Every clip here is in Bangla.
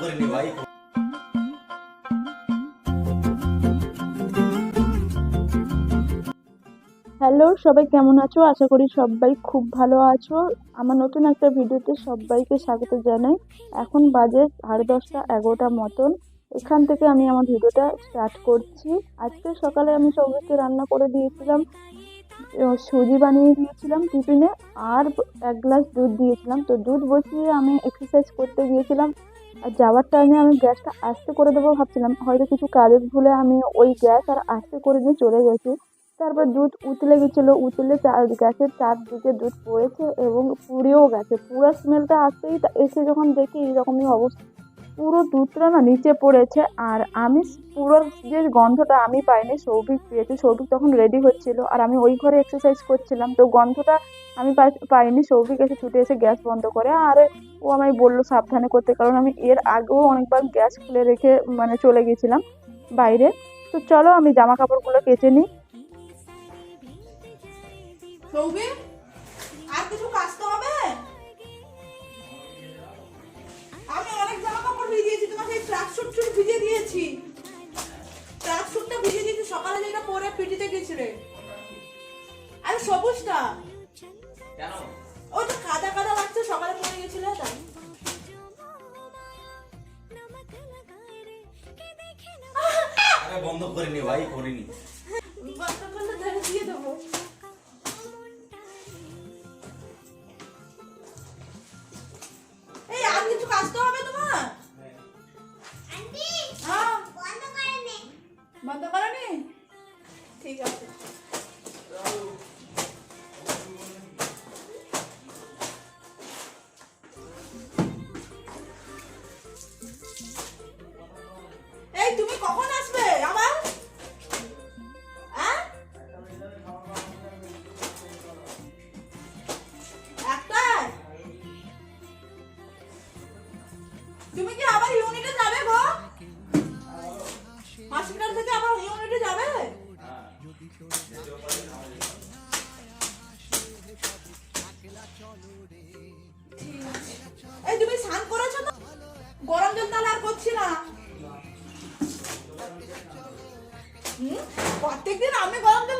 করিনি ভাই হ্যালো, সবাই কেমন আছো? আশা করি সবাই খুব ভালো আছো। আমার নতুন একটা ভিডিওতে সবাইকে স্বাগত জানাই। এখন বাজে সাড়ে দশটা এগারোটা মতন। এখান থেকে আমি আমার ভিডিওটা স্টার্ট করছি। আজকে সকালে আমি সবাইকে রান্না করে দিয়েছিলাম সুজি বানিয়ে দিয়েছিলাম টিফিনে, আর এক গ্লাস দুধ দিয়েছিলাম। তো দুধ বসিয়ে আমি এক্সারসাইজ করতে গিয়েছিলাম। আর যাওয়ার টাইমে আমি গ্যাসটা আস্তে করে দেবো ভাবছিলাম। হয়তো কিছু কাজের ভুলে আমি ওই গ্যাস আর আস্তে করে দিয়ে চলে গেছি। তারপর দুধ উতলে গেছিল, উতলে চার গ্যাসের চারদিকে দুধ পড়েছে এবং পুড়েও গেছে। পুরো স্মেলটা আসতেই এসে যখন দেখি এইরকমই অবস্থা। পুরো দুধটা না নিচে পড়েছে আর আমি পুরো যে গন্ধটা আমি পাইনি, সৌভিক পেয়েছে। সৌভিক তখন রেডি হচ্ছিল আর আমি ওই ঘরে এক্সারসাইজ করছিলাম। তো গন্ধটা আমি পাই- পাইনি। সৌভিক এসে ছুটে এসে গ্যাস বন্ধ করে আর ও আমায় বলল সাবধানে করতে কারণ আমি এর আগেও অনেকবার গ্যাস খুলে রেখে মানে চলে গেছিলাম বাইরে। তো চলো আমি জামা কাপড়গুলো কেচে নিই। সৌভিক, আর কিছু হবে ট্রাক স্যুট ভিজিয়ে দিয়েছি। ট্রাক স্যুটটা ভিজিয়ে দিয়েছি সকালে যেটা পরে পিটিতে গেছিলে। আরে সবুজটা। কেন? ওই তো কাদা কাদা লাগছে সকালে পরে গেছিলে তাই। আরে বন্ধ করিনি ভাই করিনি। প্রত্যেকদিন আমি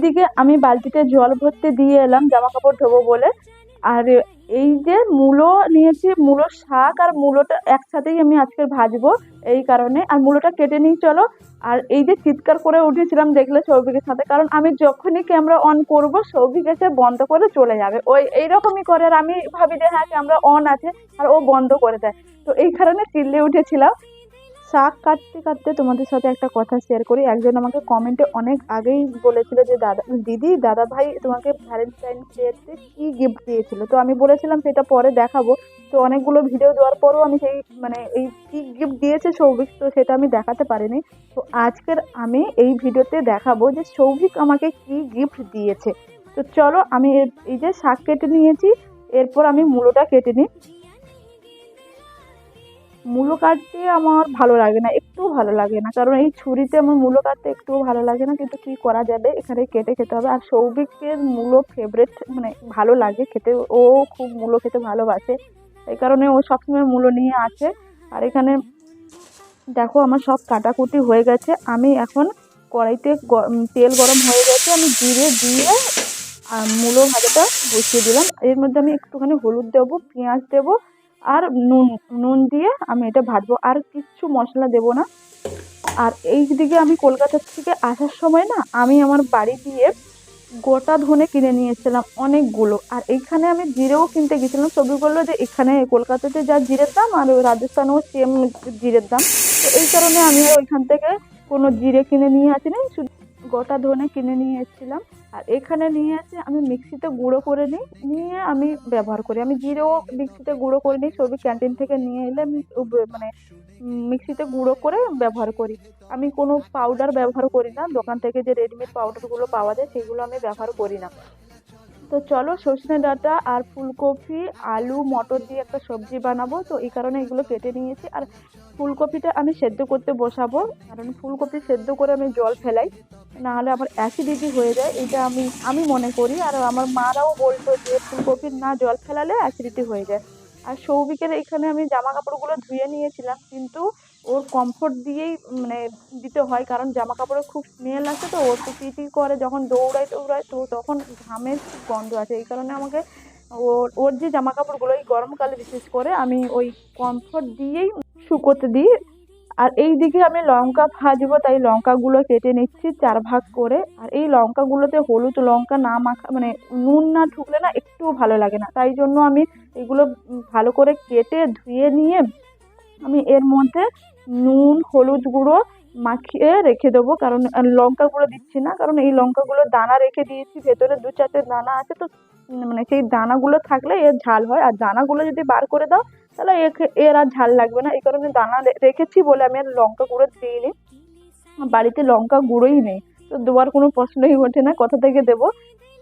ওইদিকে আমি বালতিতে জল ভরতে দিয়ে এলাম জামা কাপড় ধোবো বলে। আর এই যে মূলো নিয়েছি, মূলো শাক আর মূলোটা একসাথেই আমি আজকে ভাজবো এই কারণে। আর মূলোটা কেটে নিই, চলো। আর এই যে চিৎকার করে উঠেছিলাম, দেখলে সৌভিকের সাথে। কারণ আমি যখনই ক্যামেরা অন করব, সৌভিক এসে বন্ধ করে চলে যাবে। ওই এইরকমই করে আর আমি ভাবি যে হ্যাঁ ক্যামেরা অন আছে আর ও বন্ধ করে দেয়। তো এই কারণে চিল্লে উঠেছিলাম। শাক কাটতে কাটতে তোমাদের সাথে একটা কথা শেয়ার করি। একজন আমাকে কমেন্টে অনেক আগেই বলেছিল যে, দাদা, দিদি দাদা ভাই তোমাকে ভ্যালেন্টাইন ডেতে কি গিফট দিয়েছিল? তো আমি বলেছিলাম সেটা পরে দেখাবো। তো অনেকগুলো ভিডিও দেওয়ার পরও আমি সেই মানে এই কি গিফট দিয়েছে সৌভিক, তো সেটা আমি দেখাতে পারিনি। তো আজকের আমি এই ভিডিওতে দেখাবো যে, সৌভিক আমাকে কি গিফট দিয়েছে। তো চলো আমি এই যে শাক কেটে নিয়েছি, এরপর আমি মূলোটা কেটে নিই। মূলো কাটতে আমার ভালো লাগে না একটু ভালো লাগে না। কারণ এই ছুরিতে আমার মূলো কাটতে একটুও ভালো লাগে না, কিন্তু কি করা যাবে? এখানে কেটে খেতে হবে। আর সৌভিকের মূলো ফেভারেট মানে ভালো লাগে খেতে। ও খুব মূলো খেতে ভালোবাসে। এই কারণে ও সবসময় মূলো নিয়ে আছে আর এখানে দেখো আমার সব কাটাকুটি হয়ে গেছে। আমি এখন কড়াইতে তেল গরম হয়ে গেছে। আমি জিরে দিয়ে আর মূলো ভাজাটা বসিয়ে দিলাম। এর মধ্যে আমি একটুখানি হলুদ দেবো, পেঁয়াজ দেবো আর নুন নুন দিয়ে আমি এটা ভাজবো। আর কিচ্ছু মশলা দেবো না। আর এই দিকে আমি কলকাতা থেকে আসার সময় না, আমি আমার বাড়ি দিয়ে গোটা ধনে কিনে নিয়েছিলাম অনেকগুলো। আর এইখানে আমি জিরেও কিনতে গেছিলাম। ছবি বলল যে এখানে কলকাতাতে যা জিরের দাম আর রাজস্থানেও সেম জিরের দাম। তো এই কারণে আমি ওইখান থেকে কোনো জিরে কিনে নিয়ে আসিনি। শুধু গোটা ধনে কিনে নিয়ে এসেছিলাম আর এখানে নিয়ে এসে আমি মিক্সিতে গুঁড়ো করে নিই, নিয়ে আমি ব্যবহার করি। আমি জিরেও মিক্সিতে গুঁড়ো করে নিই, সবই ক্যান্টিন থেকে নিয়ে এলে আমি মানে মিক্সিতে গুঁড়ো করে ব্যবহার করি। আমি কোনো পাউডার ব্যবহার করি না। দোকান থেকে যে রেডিমেড পাউডারগুলো পাওয়া যায়, সেগুলো আমি ব্যবহার করি না। তো চলো সজনে ডাঁটা আর ফুলকপি, আলু, মটর দিয়ে একটা সবজি বানাবো। তো এই কারণে এগুলো কেটে নিয়েছি। আর ফুলকপিটা আমি সেদ্ধ করতে বসাবো। কারণ ফুলকপি সেদ্ধ করে আমি জল ফেলাই। নাহলে আমার অ্যাসিডিটি হয়ে যায়, এটা আমি আমি মনে করি। আর আমার মারাও বলতো যে ফুলকপির না জল ফেলালে অ্যাসিডিটি হয়ে যায়। আর সৌভিকের এখানে আমি জামা কাপড়গুলো ধুয়ে নিয়েছিলাম, কিন্তু ওর কমফোর্ট দিয়েই মানে দিতে হয়। কারণ জামা কাপড়ে খুব স্মেল আছে তো ওর পিটি করে, যখন দৌড়ায় দৌড়ায়, তো তখন ঘামের গন্ধ আছে এই কারণে আমাকে ওর ওর যে জামা কাপড়গুলো এই গরমকালে বিশেষ করে আমি ওই কমফোর্ট দিয়েই শুকোতে দিই। আর এই দিকে আমি লঙ্কা ভাজবো, তাই লঙ্কাগুলো কেটে নিচ্ছি চার ভাগ করে। আর এই লঙ্কাগুলোতে হলুদ লঙ্কা না মাখা মানে নুন না ঢুকলে না একটুও ভালো লাগে না। তাই জন্য আমি এগুলো ভালো করে কেটে ধুয়ে নিয়ে আমি এর মধ্যে নুন, হলুদ গুঁড়ো মাখিয়ে রেখে দেবো। কারণ আর লঙ্কা গুঁড়ো দিচ্ছি না, কারণ এই লঙ্কাগুলো দানা রেখে দিয়েছি। ভেতরে দু চারটে দানা আছে, তো মানে সেই দানাগুলো থাকলে এর ঝাল হয়। আর দানাগুলো যদি বার করে দাও তাহলে এর আর ঝাল লাগবে না, এই কারণে দানা রেখেছি বলে আমি আর লঙ্কা গুঁড়ো দিইনি। বাড়িতে লঙ্কা গুঁড়োই নেই, তো দেওয়ার কোনো প্রশ্নই ওঠে না, কোথা থেকে দেবো?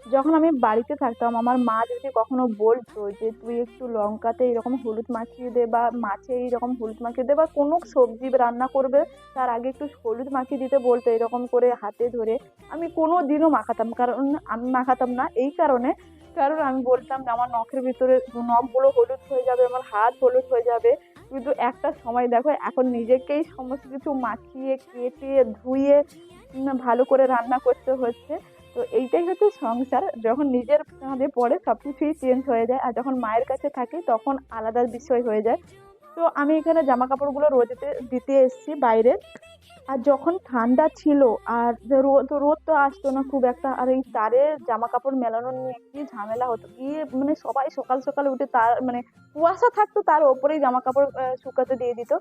যখন আমি বাড়িতে থাকতাম, আমার মা যদি কখনো বলতো যে, তুই একটু লঙ্কাতে এরকম হলুদ মাখিয়ে দে বা মাছে এইরকম হলুদ মাখিয়ে দে বা কোনো সবজি রান্না করবে, তার আগে একটু হলুদ মাখিয়ে দিতে বলতো এরকম করে হাতে ধরে, আমি কোনো দিনও মাখাতাম, কারণ আমি মাখাতাম না, এই কারণে কারণ আমি বলতাম যে আমার নখের ভিতরে নখগুলো হলুদ হয়ে যাবে, আমার হাত হলুদ হয়ে যাবে। কিন্তু একটা সময় দেখো, এখন নিজেকেই সমস্ত কিছু মাখিয়ে, কেটে, ধুয়ে ভালো করে রান্না করতে হচ্ছে। তো এইটাই হচ্ছে সংসার। যখন নিজের কাঁধে পড়ে সব কিছুই চেঞ্জ হয়ে যায়। আর যখন মায়ের কাছে থাকি, তখন আলাদা বিষয় হয়ে যায়। তো আমি এখানে জামা কাপড়গুলো রোদেতে দিতে এসেছি বাইরে। আর যখন ঠান্ডা ছিল, আর রোদ রোদ তো আসতো না খুব একটা, আর এই তারে জামা কাপড় মেলানো নিয়ে কি ঝামেলা হতো, কি মানে সবাই সকাল সকাল উঠে তার মানে কুয়াশা থাকতো, তার ওপরেই জামা কাপড় শুকাতে দিয়ে দিত।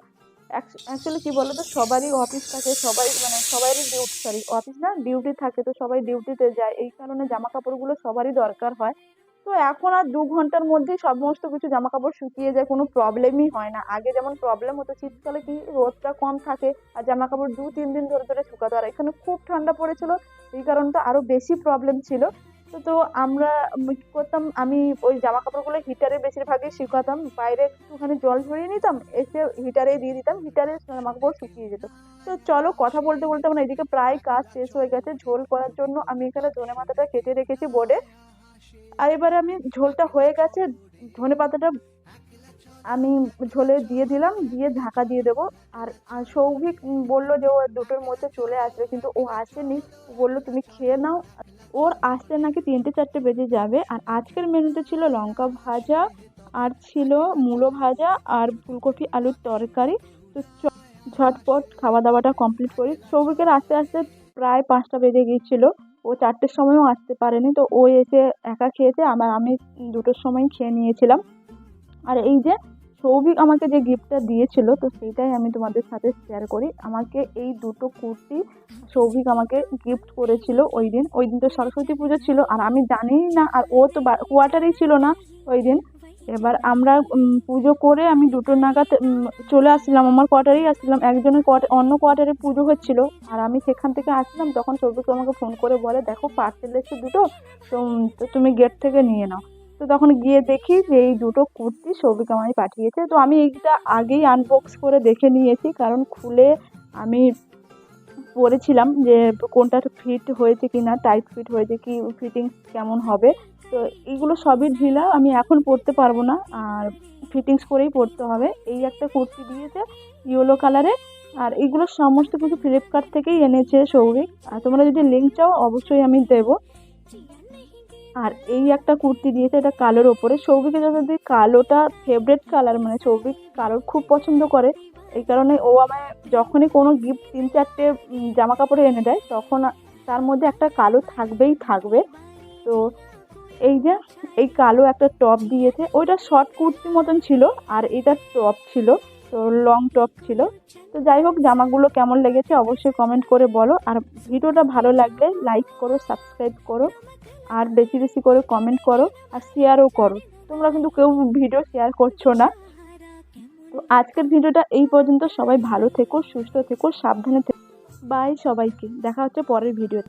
অ্যাকচুয়ালি কি বলতো, সবারই অফিস থাকে, সবাই মানে সবারই ডিউটি সরি অফিস না ডিউটি থাকে, তো সবাই ডিউটিতে যায়। এই কারণে জামা কাপড়গুলো সবারই দরকার হয়। তো এখন আর দু ঘণ্টার মধ্যেই সমস্ত কিছু জামা কাপড় শুকিয়ে যায়, কোনো প্রবলেমই হয় না। আগে যেমন প্রবলেম হতো, শীতকালে কি রোদটা কম থাকে আর জামা কাপড় দু, তিন দিন ধরে ধরে শুকাতো। আর এখানে খুব ঠান্ডা পড়েছিল, এই কারণটা আরও বেশি প্রবলেম ছিল। তো তো আমরা করতাম, আমি ওই জামা কাপড়গুলো হিটারে বেশিরভাগই শুকাতাম। বাইরে একটুখানি জল ঝরিয়ে নিতাম, এসে হিটারে দিয়ে দিতাম হিটারে জামা কাপড় শুকিয়ে যেত। তো চলো কথা বলতে বলতে আমার এদিকে প্রায় কাজ শেষ হয়ে গেছে। ঝোল করার জন্য আমি এখানে ধনে পাতাটা কেটে রেখেছি বোর্ডে। আর এবারে আমি ঝোলটা হয়ে গেছে, ধনে পাতাটা আমি ঝোলে দিয়ে দিলাম, দিয়ে ঢাকা দিয়ে দেবো। আর সৌভিক বলল যে ও দুটোর মধ্যে চলে আসবে, কিন্তু ও আসেনি। বলল, তুমি খেয়ে নাও। ওর আসতে নাকি তিনটে, চারটে বেজে যাবে। আর আজকের মেনুতে ছিল লঙ্কা ভাজা, আর ছিল মূলো ভাজা, আর ফুলকপি আলুর তরকারি। তো ঝটপট খাওয়া দাওয়াটা কমপ্লিট করি। সৌভিকের আস্তে আস্তে প্রায় পাঁচটা বেজে গিয়েছিল। ও চারটের সময়ও আসতে পারেনি, তো ও এসে একা খেয়েছে আমার আমি দুটোর সময় খেয়ে নিয়েছিলাম। আর এই যে সৌভিক আমাকে যে গিফটটা দিয়েছিল, তো সেটাই আমি তোমাদের সাথে শেয়ার করি। আমাকে এই দুটো কুর্তি সৌভিক আমাকে গিফট করেছিল ওই দিন। ওই দিন তো সরস্বতী পুজো ছিল, আর আমি জানি না, আর ও তো কোয়ার্টারেই ছিল না ওই দিন। এবার আমরা পুজো করে আমি দুটো নাগাদ চলে আসছিলাম। আমার কোয়ার্টারেই আসছিলাম। একজনের কোয়ার্টার অন্য কোয়ার্টারে পুজো হচ্ছিল। আর আমি সেখান থেকে আসলাম তখন সৌভিক আমাকে ফোন করে বলে, দেখো পার্সেল এসে দুটো, তো তো তুমি গেট থেকে নিয়ে নাও। তো তখন গিয়ে দেখি যে এই দুটো কুর্তি সৌভিক আমায় পাঠিয়েছে। তো আমি এইটা আগেই আনবক্স করে দেখে নিয়েছি। কারণ খুলে আমি পরেছিলাম যে কোনটা ফিট হয়েছে কি না টাইট ফিট হয়েছে কি ফিটিংস কেমন হবে। তো এইগুলো সবই ঢিলা, আমি এখন পরতে পারব না, আর ফিটিংস করেই পরতে হবে। এই একটা কুর্তি দিয়েছে ইয়েলো কালারে আর এইগুলো সমস্ত কিছু ফ্লিপকার্ট থেকেই এনেছে সৌভিক আর তোমরা যদি লিঙ্ক চাও, অবশ্যই আমি দেবো। আর এই একটা কুর্তি দিয়েছে, এটা কালোর ওপরে। সৌভিকের যদি কালোটা ফেভারেট কালার মানে সৌভিক কালোর খুব পছন্দ করে, এই কারণে ও আমায় যখনই কোনো গিফট তিন চারটে জামা কাপড় এনে দেয়, তখন তার মধ্যে একটা কালো থাকবেই থাকবে। তো এই যে, এই কালো একটা টপ দিয়েছে। ওইটা শর্ট কুর্তি মতন ছিল, আর এটা টপ ছিল, তো লং টপ ছিল। তো যাই হোক, জামাগুলো কেমন লেগেছে অবশ্যই কমেন্ট করে বলো। আর ভিডিওটা ভালো লাগলে লাইক করো সাবস্ক্রাইব করো, আর বেশি বেশি করে কমেন্ট করো, আর শেয়ারও করো। তোমরা কিন্তু কেউ ভিডিও শেয়ার করছ না। তো আজকের ভিডিওটা এই পর্যন্ত। সবাই ভালো থেকো, সুস্থ থেকো, সাবধানে থেকো। বাই সবাইকে। দেখা হচ্ছে পরের ভিডিওতে।